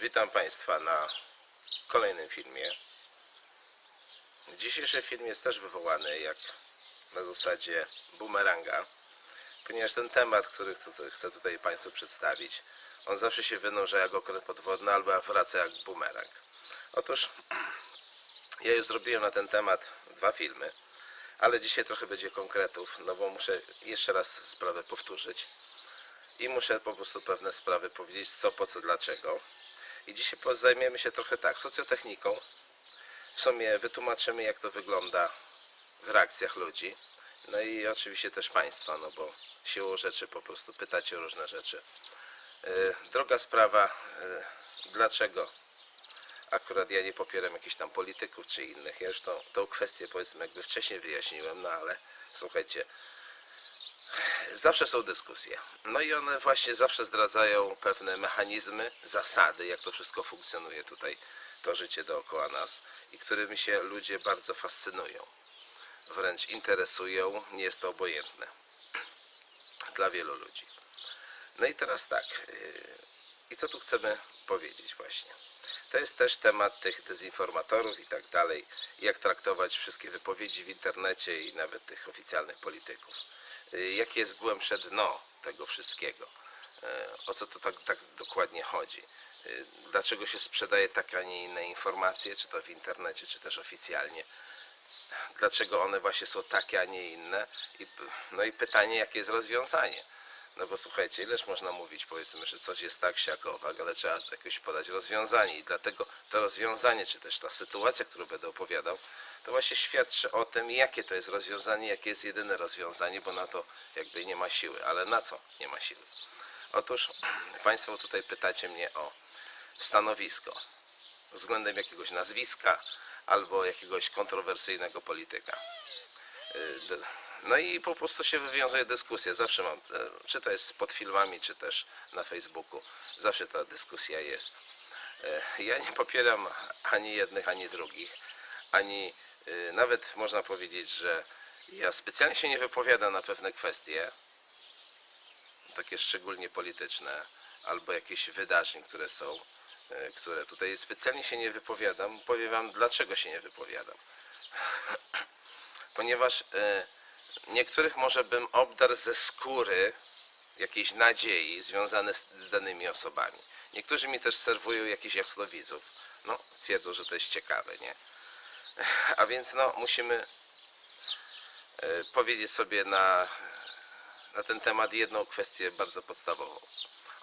Witam Państwa na kolejnym filmie. Dzisiejszy film jest też wywołany jak na zasadzie bumeranga, ponieważ ten temat, który chcę- tutaj Państwu przedstawić, on zawsze się wynurza jak okręt podwodny albo wraca jak bumerang. Otóż ja już zrobiłem na ten temat dwa filmy, ale dzisiaj trochę będzie konkretów, no bo muszę jeszcze raz sprawę powtórzyć i muszę po prostu pewne sprawy powiedzieć, co, po co, dlaczego. I dzisiaj zajmiemy się trochę tak, socjotechniką. W sumie wytłumaczymy, jak to wygląda w reakcjach ludzi. No i oczywiście też Państwa, no bo siłą rzeczy po prostu pytacie o różne rzeczy. Yy, Droga sprawa, yy, dlaczego akurat ja nie popieram jakichś tam polityków czy innych. Ja już tą, tą kwestię powiedzmy jakby wcześniej wyjaśniłem, no ale słuchajcie, zawsze są dyskusje. No i one właśnie zawsze zdradzają pewne mechanizmy, zasady, jak to wszystko funkcjonuje tutaj, to życie dookoła nas i którymi się ludzie bardzo fascynują. Wręcz interesują, nie jest to obojętne dla wielu ludzi. No i teraz tak, yy, i co tu chcemy powiedzieć właśnie? To jest też temat tych dezinformatorów i tak dalej, jak traktować wszystkie wypowiedzi w internecie i nawet tych oficjalnych polityków. Y, Jakie jest głębsze dno tego wszystkiego? Y, O co to tak, tak dokładnie chodzi? Y, Dlaczego się sprzedaje takie, a nie inne informacje, czy to w internecie, czy też oficjalnie? Dlaczego one właśnie są takie, a nie inne? I, no i pytanie, jakie jest rozwiązanie? No bo słuchajcie, ileż można mówić, powiedzmy, że coś jest tak, siak, owak, ale trzeba jakoś podać rozwiązanie i dlatego to rozwiązanie, czy też ta sytuacja, którą będę opowiadał, to właśnie świadczy o tym, jakie to jest rozwiązanie, jakie jest jedyne rozwiązanie, bo na to jakby nie ma siły. Ale na co nie ma siły? Otóż Państwo tutaj pytacie mnie o stanowisko względem jakiegoś nazwiska albo jakiegoś kontrowersyjnego polityka. Y, No i po prostu się wywiązuje dyskusja. Zawsze mam, e, czy to jest pod filmami, czy też na Facebooku, zawsze ta dyskusja jest. E, Ja nie popieram ani jednych, ani drugich, ani nawet można powiedzieć, że ja specjalnie się nie wypowiadam na pewne kwestie, takie szczególnie polityczne, albo jakieś wydarzeń, które są, e, które tutaj specjalnie się nie wypowiadam. Powiem Wam, dlaczego się nie wypowiadam. Ponieważ e, niektórych może bym obdarł ze skóry jakiejś nadziei związane z, z danymi osobami. Niektórzy mi też serwują jakichś jasnowidzów. No, twierdzą, że to jest ciekawe, nie? A więc no, musimy e, powiedzieć sobie na, na ten temat jedną kwestię bardzo podstawową.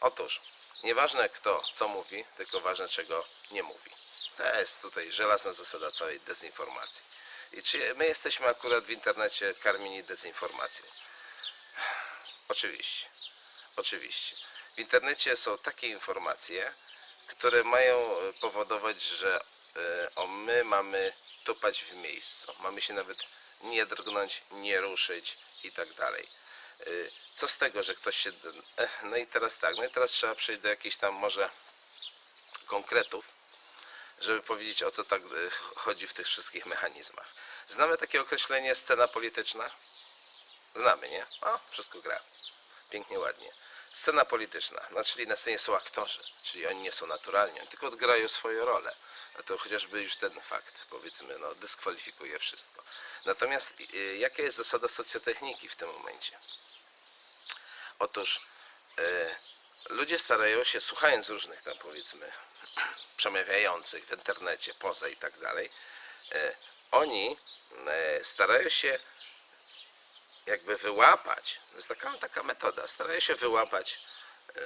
Otóż, nieważne kto co mówi, tylko ważne czego nie mówi. To jest tutaj żelazna zasada całej dezinformacji. I czy my jesteśmy akurat w internecie karmieni dezinformacją? Oczywiście. Oczywiście. W internecie są takie informacje, które mają e, powodować, że e, o my mamy tupać w miejscu. Mamy się nawet nie drgnąć, nie ruszyć i tak dalej. E, Co z tego, że ktoś się. e, No i teraz tak, no i teraz trzeba przejść do jakichś tam może konkretów, żeby powiedzieć o co tak e, chodzi w tych wszystkich mechanizmach. Znamy takie określenie scena polityczna? Znamy, nie? O, wszystko gra. Pięknie, ładnie. Scena polityczna, no czyli na scenie są aktorzy, czyli oni nie są naturalni, oni tylko odgrają swoją rolę. No to chociażby już ten fakt, powiedzmy, no, dyskwalifikuje wszystko. Natomiast y, jaka jest zasada socjotechniki w tym momencie? Otóż y, ludzie starają się, słuchając różnych tam powiedzmy przemawiających w internecie, poza i tak dalej, y, oni y, starają się jakby wyłapać, to jest taka, taka metoda, starają się wyłapać e,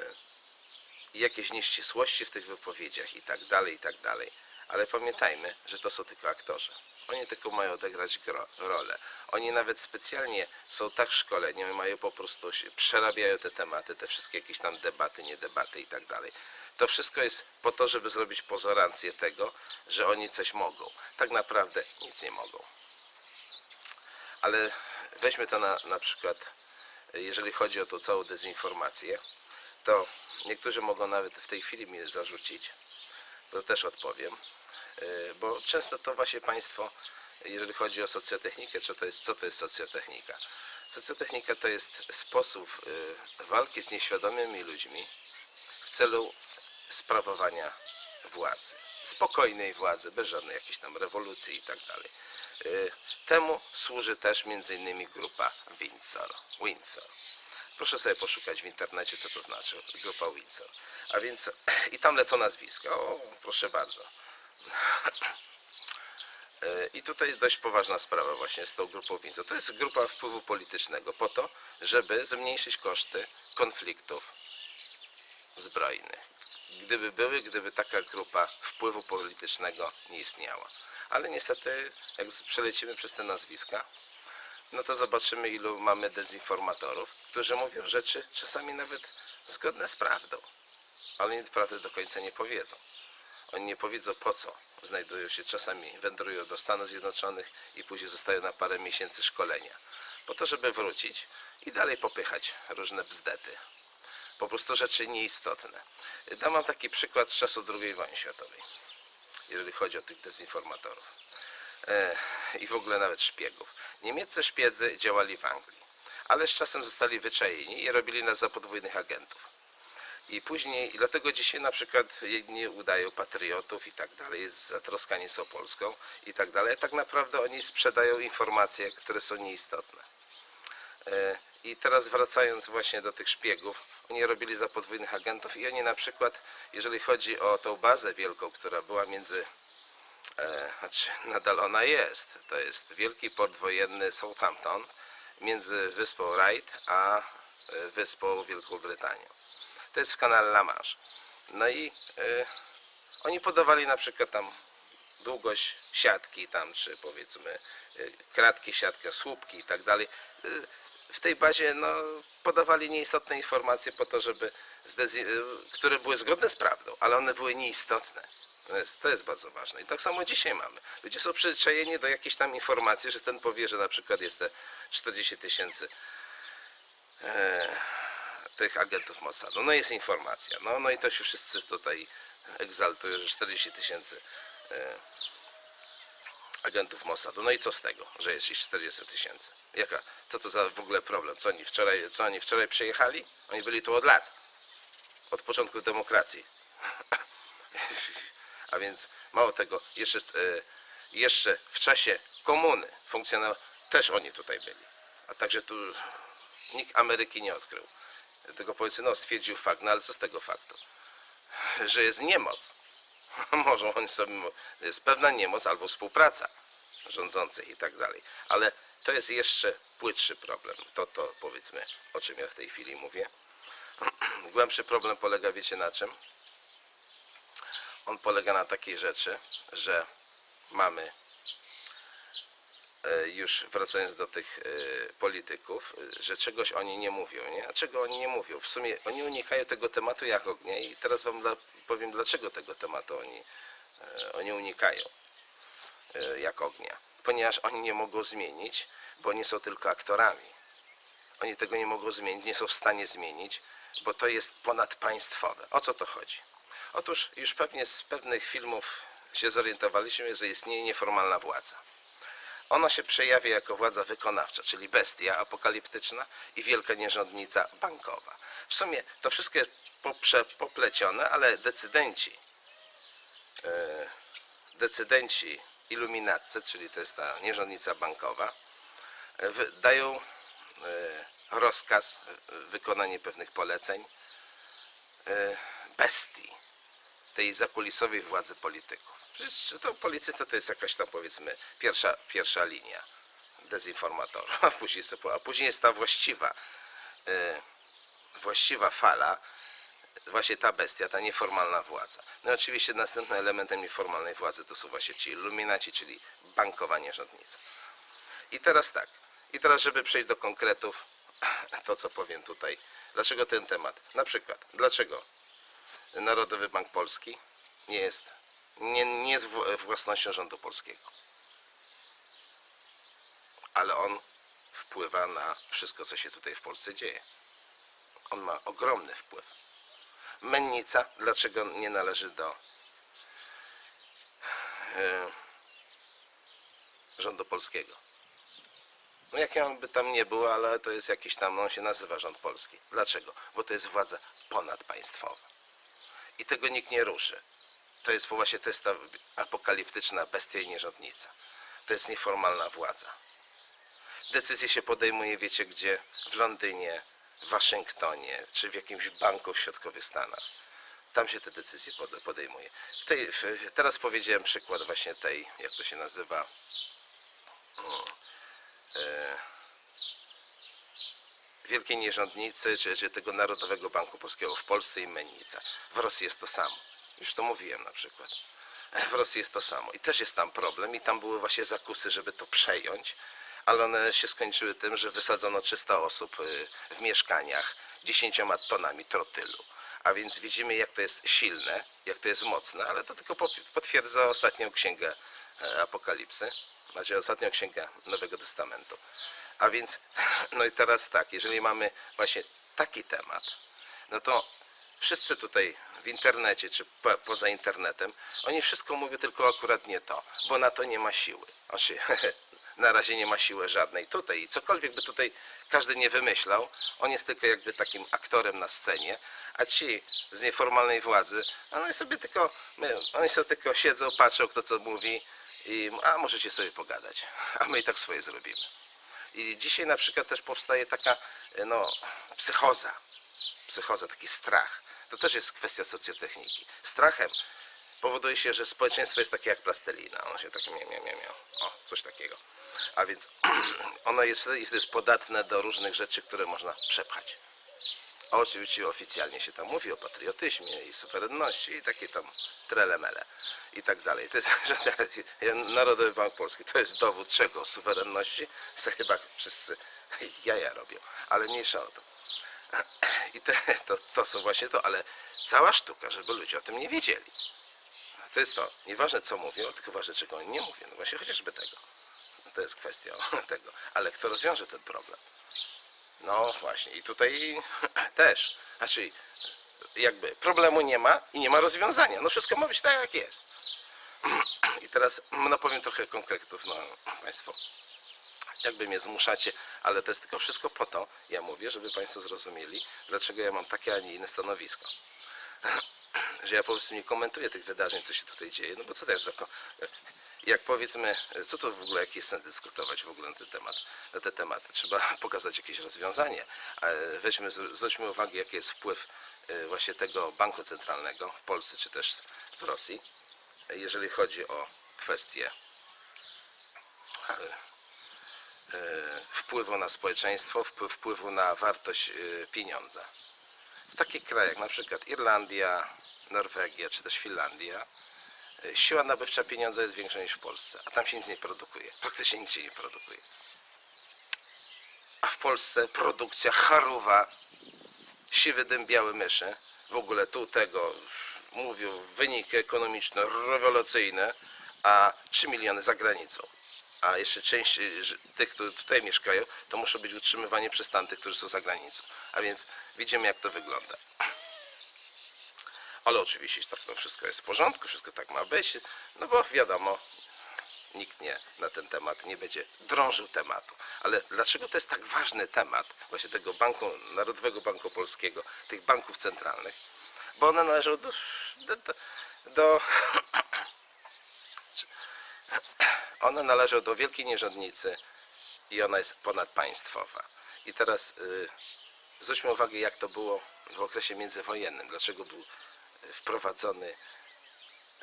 jakieś nieścisłości w tych wypowiedziach i tak dalej, i tak dalej. Ale pamiętajmy, że to są tylko aktorzy. Oni tylko mają odegrać rolę. Oni nawet specjalnie są tak szkoleni, mają po prostu, przerabiają te tematy, te wszystkie jakieś tam debaty, nie debaty i tak dalej. To wszystko jest po to, żeby zrobić pozorancję tego, że oni coś mogą. Tak naprawdę nic nie mogą. Ale weźmy to na, na przykład, jeżeli chodzi o tą całą dezinformację, to niektórzy mogą nawet w tej chwili mi zarzucić, to też odpowiem, bo często to właśnie Państwo, jeżeli chodzi o socjotechnikę, co to jest, co to jest socjotechnika? Socjotechnika to jest sposób yy, walki z nieświadomymi ludźmi w celu sprawowania władzy. Spokojnej władzy, bez żadnej jakiejś tam rewolucji i tak dalej. Y, Temu służy też innymi grupa Windsor. Windsor. Proszę sobie poszukać w internecie, co to znaczy grupa Windsor. A więc i tam lecą nazwiska. O, proszę bardzo. E, I tutaj dość poważna sprawa właśnie z tą grupą Windsor. To jest grupa wpływu politycznego po to, żeby zmniejszyć koszty konfliktów zbrojnych. Gdyby były, gdyby taka grupa wpływu politycznego nie istniała. Ale niestety, jak przelecimy przez te nazwiska, no to zobaczymy, ilu mamy dezinformatorów, którzy mówią rzeczy czasami nawet zgodne z prawdą, ale prawdy do końca nie powiedzą. Oni nie powiedzą po co znajdują się, czasami wędrują do Stanów Zjednoczonych i później zostają na parę miesięcy szkolenia. Po to, żeby wrócić i dalej popychać różne bzdety. Po prostu rzeczy nieistotne. Dam wam taki przykład z czasu II wojny światowej, jeżeli chodzi o tych dezinformatorów. E, I w ogóle nawet szpiegów. Niemieccy szpiedzy działali w Anglii, ale z czasem zostali wyczajeni i robili nas za podwójnych agentów. I później, i dlatego dzisiaj na przykład jedni udają patriotów i tak dalej, zatroskani są Polską i tak dalej. Tak naprawdę oni sprzedają informacje, które są nieistotne. E, I teraz wracając właśnie do tych szpiegów, oni robili za podwójnych agentów i oni na przykład, jeżeli chodzi o tą bazę wielką, która była między, e, znaczy nadal ona jest, to jest wielki port wojenny Southampton między wyspą Wright a e, wyspą Wielką Brytanią. To jest w kanale La Manche. No i e, oni podawali na przykład tam długość siatki tam, czy powiedzmy y, kratki, siatka, słupki i tak dalej. Y, W tej bazie no, podawali nieistotne informacje po to, żeby y, które były zgodne z prawdą, ale one były nieistotne. To jest, to jest bardzo ważne. I tak samo dzisiaj mamy. Ludzie są przyzwyczajeni do jakiejś tam informacji, że ten powie, że na przykład jest te 40 tysięcy e, tych agentów Mossadu. No jest informacja. No, no i to się wszyscy tutaj egzaltują, że 40 tysięcy e, agentów Mossadu. No i co z tego, że jest ich 40 tysięcy? Jaka, co to za w ogóle problem? Co oni wczoraj, co oni wczoraj przyjechali? Oni byli tu od lat. Od początku demokracji. A więc mało tego, jeszcze, e, jeszcze w czasie komuny funkcjonował, też oni tutaj byli. A także tu nikt Ameryki nie odkrył. Tylko powiedzmy, no stwierdził fakt, no ale co z tego faktu? Że jest niemoc. Może oni sobie, jest pewna niemoc albo współpraca rządzących i tak dalej. Ale to jest jeszcze płytszy problem. To, to powiedzmy, o czym ja w tej chwili mówię. Głębszy problem polega, wiecie na czym? On polega na takiej rzeczy, że mamy już wracając do tych e, polityków, e, że czegoś oni nie mówią, nie? A czego oni nie mówią? W sumie oni unikają tego tematu jak ognia i teraz wam powiem dlaczego tego tematu oni, e, oni unikają e, jak ognia. Ponieważ oni nie mogą zmienić, bo oni są tylko aktorami. Oni tego nie mogą zmienić, nie są w stanie zmienić, bo to jest ponadpaństwowe. O co to chodzi? Otóż już pewnie z pewnych filmów się zorientowaliśmy, że istnieje nieformalna władza. Ona się przejawia jako władza wykonawcza, czyli bestia apokaliptyczna i wielka nierządnica bankowa. W sumie to wszystko jest poprze, poplecione, ale decydenci, e, decydenci iluminatcy, czyli to jest ta nierządnica bankowa, wy- dają e, rozkaz, e, wykonanie pewnych poleceń e, bestii, tej zakulisowej władzy polityków. Przecież to politycy to jest jakaś tam powiedzmy pierwsza, pierwsza linia dezinformatorów, a później, a później jest ta właściwa, e, właściwa fala, właśnie ta bestia, ta nieformalna władza. No i oczywiście następnym elementem nieformalnej władzy to są właśnie ci iluminaci, czyli bankowa nierządnica. I teraz tak, i teraz żeby przejść do konkretów, to co powiem tutaj, dlaczego ten temat? Na przykład, dlaczego Narodowy Bank Polski nie jest, nie, nie jest własnością rządu polskiego. Ale on wpływa na wszystko, co się tutaj w Polsce dzieje. On ma ogromny wpływ. Mennica, dlaczego nie należy do e, rządu polskiego? No jakie on by tam nie był, ale to jest jakiś tam, on się nazywa rząd polski. Dlaczego? Bo to jest władza ponadpaństwowa. i tego nikt nie ruszy. To jest właśnie to jest ta apokaliptyczna bestia i nierządnica. To jest nieformalna władza. Decyzje się podejmuje, wiecie gdzie? W Londynie, w Waszyngtonie, czy w jakimś banku w środkowych Stanach. Tam się te decyzje pode- podejmuje. W tej, w, teraz powiedziałem przykład właśnie tej, jak to się nazywa, e, Wielkiej Nierządnicy, czy, czy tego Narodowego Banku Polskiego w Polsce i Mennica. W Rosji jest to samo. Już to mówiłem na przykład. W Rosji jest to samo. I też jest tam problem. I tam były właśnie zakusy, żeby to przejąć. Ale one się skończyły tym, że wysadzono 300 osób y, w mieszkaniach 10 tonami trotylu. A więc widzimy, jak to jest silne, jak to jest mocne, ale to tylko po- potwierdza ostatnią księgę e, Apokalipsy, znaczy ostatnią księgę Nowego Testamentu. A więc, no i teraz tak, jeżeli mamy właśnie taki temat, no to wszyscy tutaj w internecie czy po, poza internetem, oni wszystko mówią tylko akurat nie to, bo na to nie ma siły. Znaczy, na razie nie ma siły żadnej tutaj. I cokolwiek by tutaj każdy nie wymyślał, on jest tylko jakby takim aktorem na scenie, a ci z nieformalnej władzy, oni sobie tylko, oni sobie tylko siedzą, patrzą kto co mówi i a możecie sobie pogadać, a my i tak swoje zrobimy. I dzisiaj na przykład też powstaje taka no, psychoza. Psychoza, taki strach. To też jest kwestia socjotechniki. Strachem powoduje się, że społeczeństwo jest takie jak plastelina. Ono się tak miał, miał, miał, miał. O, coś takiego. A więc ono jest, wtedy jest podatne do różnych rzeczy, które można przepchać. Oczywiście oficjalnie się tam mówi o patriotyzmie i suwerenności i takie tam trelemele i tak dalej. To jest Narodowy Bank Polski. To jest dowód czego? Suwerenności? Chyba wszyscy jaja robią, ale mniejsza o to. I te, to, to są właśnie to, ale cała sztuka, żeby ludzie o tym nie wiedzieli. To jest to. Nieważne co mówią, tylko ważne czego oni nie mówią. No właśnie chociażby tego. To jest kwestia tego. Ale kto rozwiąże ten problem? No właśnie, i tutaj też. Znaczy, jakby problemu nie ma i nie ma rozwiązania. No wszystko ma być tak, jak jest. I teraz, no powiem trochę konkretów, no Państwo. Jakby mnie zmuszacie, ale to jest tylko wszystko po to, ja mówię, żeby Państwo zrozumieli, dlaczego ja mam takie, a nie inne stanowisko. Że ja po prostu nie komentuję tych wydarzeń, co się tutaj dzieje, no bo co to jest za... Jak powiedzmy, co to w ogóle, jaki jest sens dyskutować w ogóle na ten temat, na te tematy? Trzeba pokazać jakieś rozwiązanie. Weźmy, zwróćmy uwagę, jaki jest wpływ e, właśnie tego banku centralnego w Polsce, czy też w Rosji, jeżeli chodzi o kwestie e, wpływu na społeczeństwo, wpływ- wpływu na wartość e, pieniądza. W takich krajach, na przykład Irlandia, Norwegia czy też Finlandia, e, siła nabywcza pieniądza jest większa niż w Polsce, a tam się nic nie produkuje. Praktycznie nic się nie produkuje. A w Polsce produkcja charuwa, siwy dym, białe myszy, w ogóle tu tego mówią wyniki ekonomiczne rewelacyjne, a 3 miliony za granicą. A jeszcze część y, tych, którzy tutaj mieszkają, to muszą być utrzymywani przez tamtych, którzy są za granicą. A więc widzimy, jak to wygląda. Ale oczywiście tak to wszystko jest w porządku, wszystko tak ma być, no bo wiadomo, nikt nie na ten temat nie będzie drążył tematu. Ale dlaczego to jest tak ważny temat właśnie tego banku, Narodowego Banku Polskiego, tych banków centralnych? Bo one należą do, do, do, do one należą do wielkiej nierządnicy i ona jest ponadpaństwowa. I teraz y, zwróćmy uwagę, jak to było w okresie międzywojennym. Dlaczego był y, wprowadzony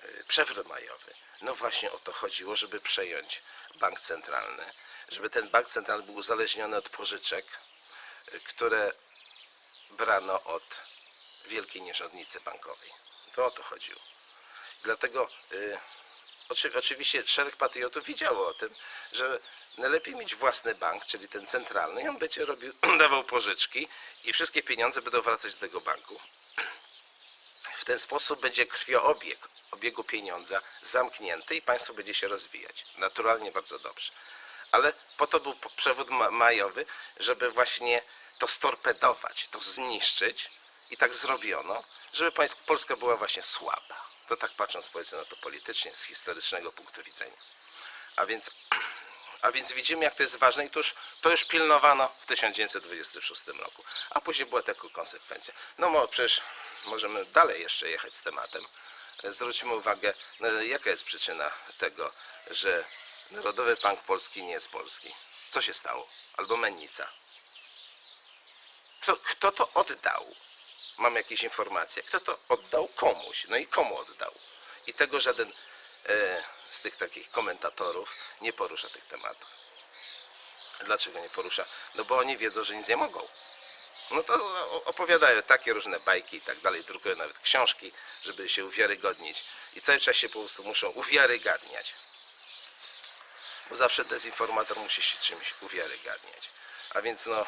y, przewrót majowy. No właśnie o to chodziło, żeby przejąć bank centralny, żeby ten bank centralny był uzależniony od pożyczek, które brano od wielkiej nierządnicy bankowej. To o to chodziło. Dlatego oczy, oczywiście szereg patriotów wiedziało o tym, że najlepiej mieć własny bank, czyli ten centralny, i on będzie robił, dawał pożyczki i wszystkie pieniądze będą wracać do tego banku. W ten sposób będzie krwioobieg obiegu pieniądza zamknięty i państwo będzie się rozwijać. Naturalnie bardzo dobrze. Ale po to był przewód ma- majowy, żeby właśnie to storpedować, to zniszczyć i tak zrobiono, żeby Polska była właśnie słaba. To tak patrząc powiedzmy na to politycznie, z historycznego punktu widzenia. A więc, a więc widzimy, jak to jest ważne i to już, to już pilnowano w 1926 roku. A później była taka konsekwencja. No mo, przecież możemy dalej jeszcze jechać z tematem. Zwróćmy uwagę, no, jaka jest przyczyna tego, że Narodowy Bank Polski nie jest polski. Co się stało? Albo mennica. Kto, kto to oddał? Mam jakieś informacje. Kto to oddał komuś? No i komu oddał? I tego żaden e, z tych takich komentatorów nie porusza tych tematów. Dlaczego nie porusza? No bo oni wiedzą, że nic nie mogą. No to opowiadają takie różne bajki i tak dalej, drukują nawet książki, żeby się uwiarygodnić. I cały czas się po prostu muszą uwiarygadniać. Bo zawsze dezinformator musi się czymś uwiarygadniać. A więc no,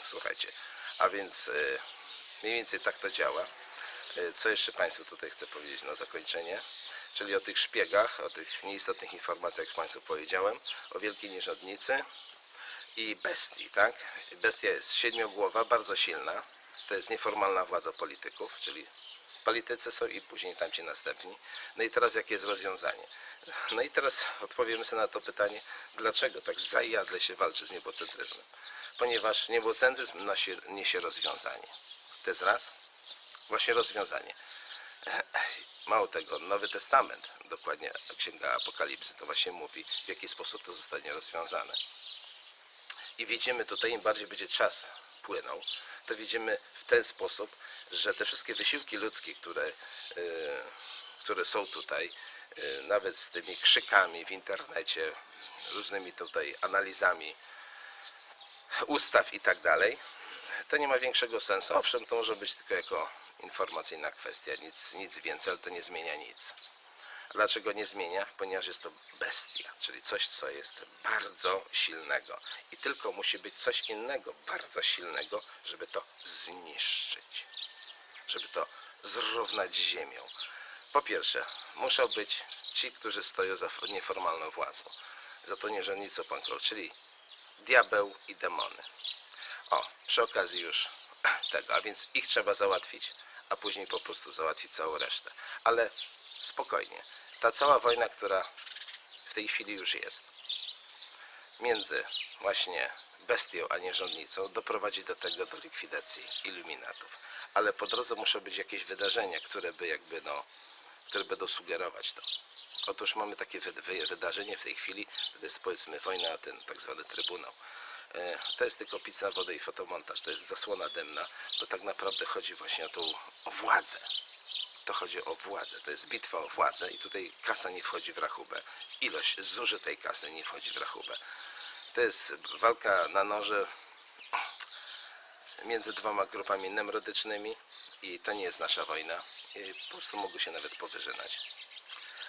słuchajcie, a więc y, mniej więcej tak to działa. Y, Co jeszcze Państwu tutaj chcę powiedzieć na zakończenie? Czyli o tych szpiegach, o tych nieistotnych informacjach, jak Państwu powiedziałem, o Wielkiej Nierządnicy, i bestii, tak? Bestia jest siedmiogłowa, bardzo silna. To jest nieformalna władza polityków, czyli politycy są i później tamci następni. No i teraz jakie jest rozwiązanie? No i teraz odpowiemy sobie na to pytanie, dlaczego tak zajadle się walczy z niebocentryzmem? Ponieważ niebocentryzm nosi, niesie rozwiązanie. To jest raz. Właśnie rozwiązanie. Mało tego, Nowy Testament, dokładnie Księga Apokalipsy, to właśnie mówi, w jaki sposób to zostanie rozwiązane. I widzimy tutaj, im bardziej będzie czas płynął, to widzimy w ten sposób, że te wszystkie wysiłki ludzkie, które, e, które są tutaj, e, nawet z tymi krzykami w internecie, różnymi tutaj analizami ustaw i tak dalej, to nie ma większego sensu. Owszem, to może być tylko jako informacyjna kwestia, nic, nic więcej, ale to nie zmienia nic. Dlaczego nie zmienia? Ponieważ jest to bestia, czyli coś, co jest bardzo silnego. I tylko musi być coś innego, bardzo silnego, żeby to zniszczyć. Żeby to zrównać z ziemią. Po pierwsze, muszą być ci, którzy stoją za nieformalną władzą. Za to nierządnicą pankrą, czyli diabeł i demony. O, przy okazji już tego, a więc ich trzeba załatwić, a później po prostu załatwić całą resztę. Ale spokojnie. Ta cała wojna, która w tej chwili już jest między właśnie bestią a nierządnicą doprowadzi do tego, do likwidacji iluminatów. Ale po drodze muszą być jakieś wydarzenia, które by jakby no, które będą sugerować to. Otóż mamy takie wy- wy- wydarzenie w tej chwili, to jest powiedzmy wojna o ten tak zwany trybunał. E, To jest tylko pizza, wodę i fotomontaż, to jest zasłona dymna, bo tak naprawdę chodzi właśnie o tą o władzę. To chodzi o władzę, to jest bitwa o władzę i tutaj kasa nie wchodzi w rachubę. Ilość zużytej kasy nie wchodzi w rachubę. To jest walka na noże między dwoma grupami nemrodycznymi i to nie jest nasza wojna. I po prostu mogą się nawet powyżynać.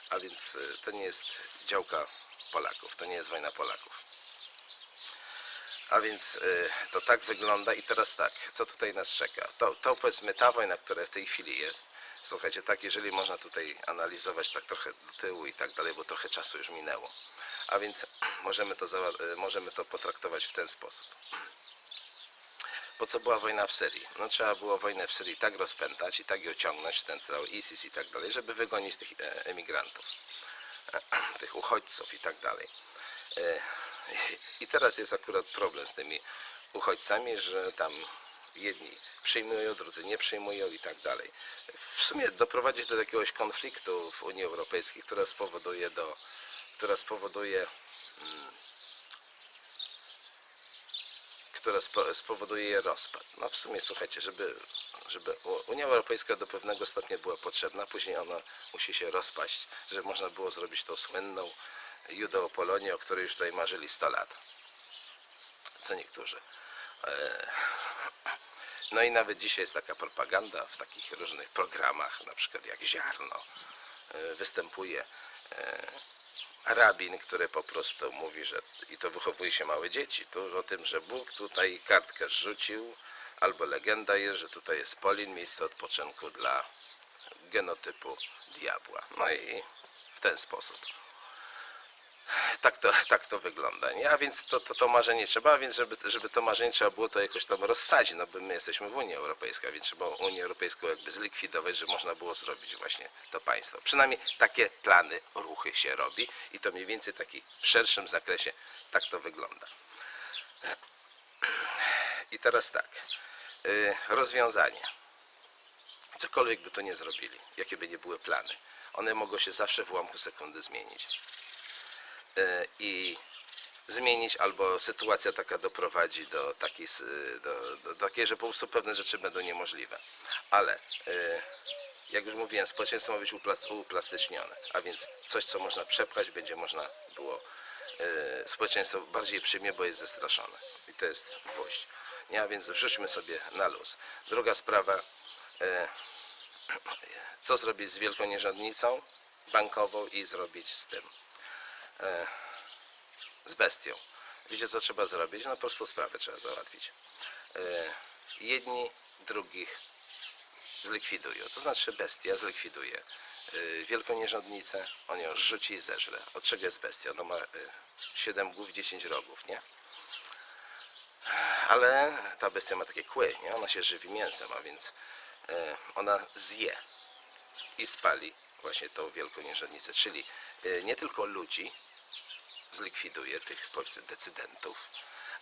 A więc y, to nie jest działka Polaków, to nie jest wojna Polaków. A więc y, to tak wygląda i teraz tak, co tutaj nas czeka? To, to powiedzmy ta wojna, która w tej chwili jest, słuchajcie, tak jeżeli można tutaj analizować tak trochę do tyłu i tak dalej, bo trochę czasu już minęło. A więc możemy to, y, możemy to potraktować w ten sposób. Po co była wojna w Syrii? No trzeba było wojnę w Syrii tak rozpętać i tak ją ciągnąć, ten cały ISIS i tak dalej, żeby wygonić tych e, emigrantów, tych uchodźców i tak dalej. I teraz jest akurat problem z tymi uchodźcami, że tam jedni przyjmują, drudzy nie przyjmują i tak dalej. W sumie doprowadzić do jakiegoś konfliktu w Unii Europejskiej, która spowoduje do, która spowoduje która spo- spowoduje rozpad. No w sumie słuchajcie, żeby, żeby Unia Europejska do pewnego stopnia była potrzebna, później ona musi się rozpaść, żeby można było zrobić tą słynną Judeopolonię, o której już tutaj marzyli 100 lat. Co niektórzy. E, No i nawet dzisiaj jest taka propaganda w takich różnych programach, na przykład jak Ziarno, e, występuje e, rabin, który po prostu mówi, że i to wychowuje się małe dzieci, tu o tym, że Bóg tutaj kartkę rzucił, albo legenda jest, że tutaj jest Polin, miejsce odpoczynku dla genotypu diabła. No i w ten sposób. Tak to, tak to wygląda, nie? A więc to, to, to marzenie trzeba, a więc żeby, żeby to marzenie trzeba było to jakoś tam rozsadzić, no bo my jesteśmy w Unii Europejskiej, więc trzeba Unię Europejską jakby zlikwidować, żeby można było zrobić właśnie to państwo. Przynajmniej takie plany, ruchy się robi i to mniej więcej taki w szerszym zakresie tak to wygląda. I teraz tak, y, rozwiązanie. cokolwiek by to nie zrobili, jakie by nie były plany, one mogą się zawsze w ułamku sekundy zmienić. E, I zmienić, albo sytuacja taka doprowadzi do takiej, do, do, takiej, że po prostu pewne rzeczy będą niemożliwe. Ale e, jak już mówiłem, społeczeństwo ma być uplas- uplastycznione, a więc coś, co można przepchać, będzie można było e, społeczeństwo bardziej przyjmie, bo jest zestraszone. I to jest gwóźdź. Nie, a więc wrzućmy sobie na luz. Druga sprawa, co zrobić z wielką nierządnicą bankową i zrobić z tym, z bestią. Wiecie, co trzeba zrobić? No prostą sprawę trzeba załatwić. E, jedni drugich zlikwidują. To znaczy bestia zlikwiduje y, wielką nierządnicę, on ją rzuci i zeżre. Od czego jest bestia? Ona ma 7 głów, 10 rogów, nie? Ale ta bestia ma takie kły, nie? Ona się żywi mięsem, a więc ona zje i spali właśnie tą wielką nierządnicę. Czyli nie tylko ludzi zlikwiduje, tych decydentów,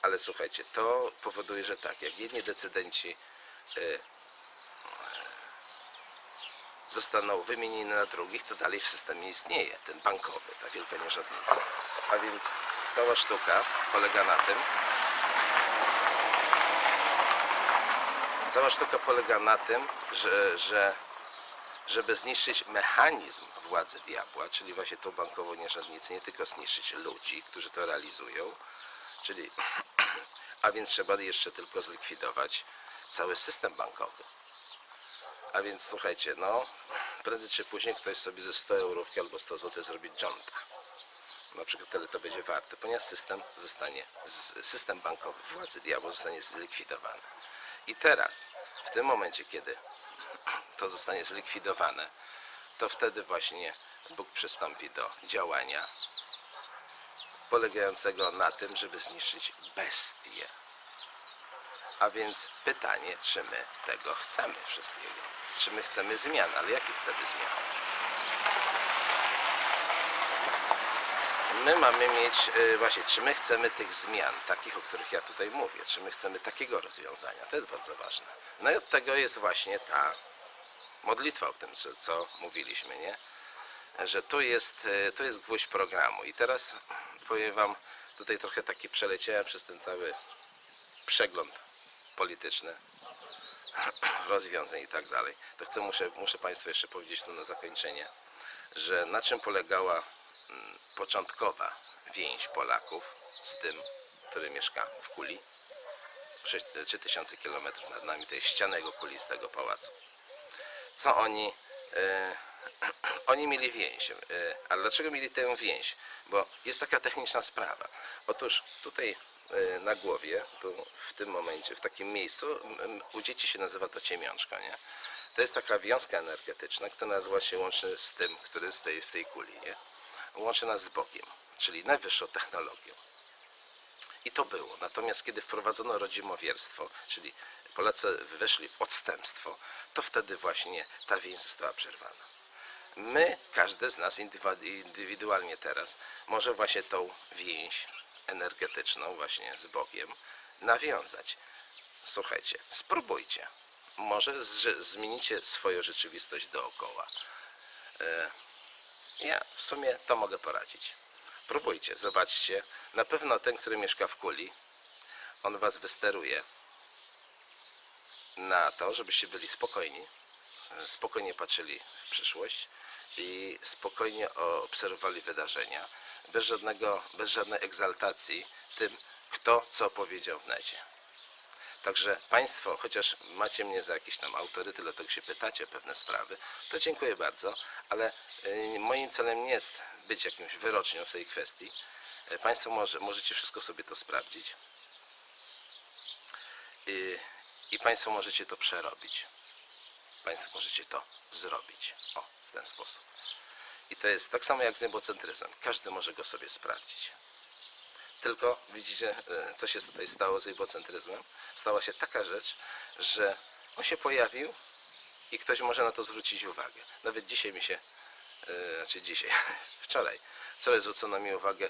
ale słuchajcie, to powoduje, że tak, jak jedni decydenci y, zostaną wymienieni na drugich, to dalej w systemie istnieje ten bankowy, ta wielka nierządnica. A więc cała sztuka polega na tym, cała sztuka polega na tym, że, że żeby zniszczyć mechanizm władzy diabła, czyli właśnie tą bankową nierządnicę, nie tylko zniszczyć ludzi, którzy to realizują, czyli, a więc trzeba jeszcze tylko zlikwidować cały system bankowy. A więc słuchajcie, no, prędzej czy później ktoś sobie ze 100 eurówki albo 100 zł zrobi dżonta. Na przykład tyle to będzie warte, ponieważ system zostanie, system bankowy władzy diabła zostanie zlikwidowany. I teraz, w tym momencie, kiedy to zostanie zlikwidowane, to wtedy właśnie Bóg przystąpi do działania polegającego na tym, żeby zniszczyć bestię. A więc pytanie, czy my tego chcemy wszystkiego? Czy my chcemy zmian, ale jakie chcemy zmian? My mamy mieć, y, właśnie, czy my chcemy tych zmian, takich, o których ja tutaj mówię, czy my chcemy takiego rozwiązania? To jest bardzo ważne. No i od tego jest właśnie ta modlitwa o tym, co, mówiliśmy, nie? Że tu jest, y, tu jest gwóźdź programu. I teraz powiem Wam, tutaj trochę taki przeleciałem przez ten cały przegląd polityczny, rozwiązań i tak dalej, to chcę, muszę, muszę Państwu jeszcze powiedzieć tu na zakończenie, że na czym polegała początkowa więź Polaków z tym, który mieszka w Kuli, 6 3000 km nad nami, to jest ściana jego kulistego pałacu. Co oni, e, oni mieli więź, e, ale dlaczego mieli tę więź? Bo jest taka techniczna sprawa. Otóż tutaj e, na głowie, tu w tym momencie, w takim miejscu, u dzieci się nazywa to ciemiączka, nie? To jest taka wiązka energetyczna, która nas właśnie łączy z tym, który tej, w tej kuli, nie? Łączy nas z Bogiem, czyli najwyższą technologią. I to było. Natomiast kiedy wprowadzono rodzimowierstwo, czyli Polacy weszli w odstępstwo, to wtedy właśnie ta więź została przerwana. My, każdy z nas indywidualnie teraz, może właśnie tą więź energetyczną właśnie z Bogiem nawiązać. Słuchajcie, spróbujcie. Może zmienicie swoją rzeczywistość dookoła. Ja w sumie to mogę poradzić. Próbujcie, zobaczcie. Na pewno ten, który mieszka w kuli, on was wysteruje na to, żebyście byli spokojni, e, spokojnie patrzyli w przyszłość i spokojnie obserwowali wydarzenia, bez, żadnego, bez żadnej egzaltacji tym, kto co powiedział w necie. Także Państwo, chociaż macie mnie za jakiś tam autorytet, dlatego się pytacie o pewne sprawy, to dziękuję bardzo, ale y, moim celem nie jest być jakimś wyrocznią w tej kwestii. Y, Państwo może, możecie wszystko sobie to sprawdzić. I, I Państwo możecie to przerobić. Państwo możecie to zrobić. O, w ten sposób. I to jest tak samo jak z niebocentryzmem. Każdy może go sobie sprawdzić. Tylko widzicie, e, co się tutaj stało z egocentryzmem? Stała się taka rzecz, że on się pojawił i ktoś może na to zwrócić uwagę. Nawet dzisiaj mi się, e, znaczy dzisiaj, wczoraj, wczoraj zwrócono mi uwagę,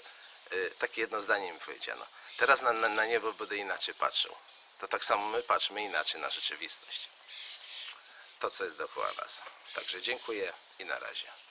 e, takie jedno zdanie mi powiedziano. Teraz na, na, na niebo będę inaczej patrzył. To tak samo my patrzmy inaczej na rzeczywistość. to, co jest dookoła nas. Także dziękuję i na razie.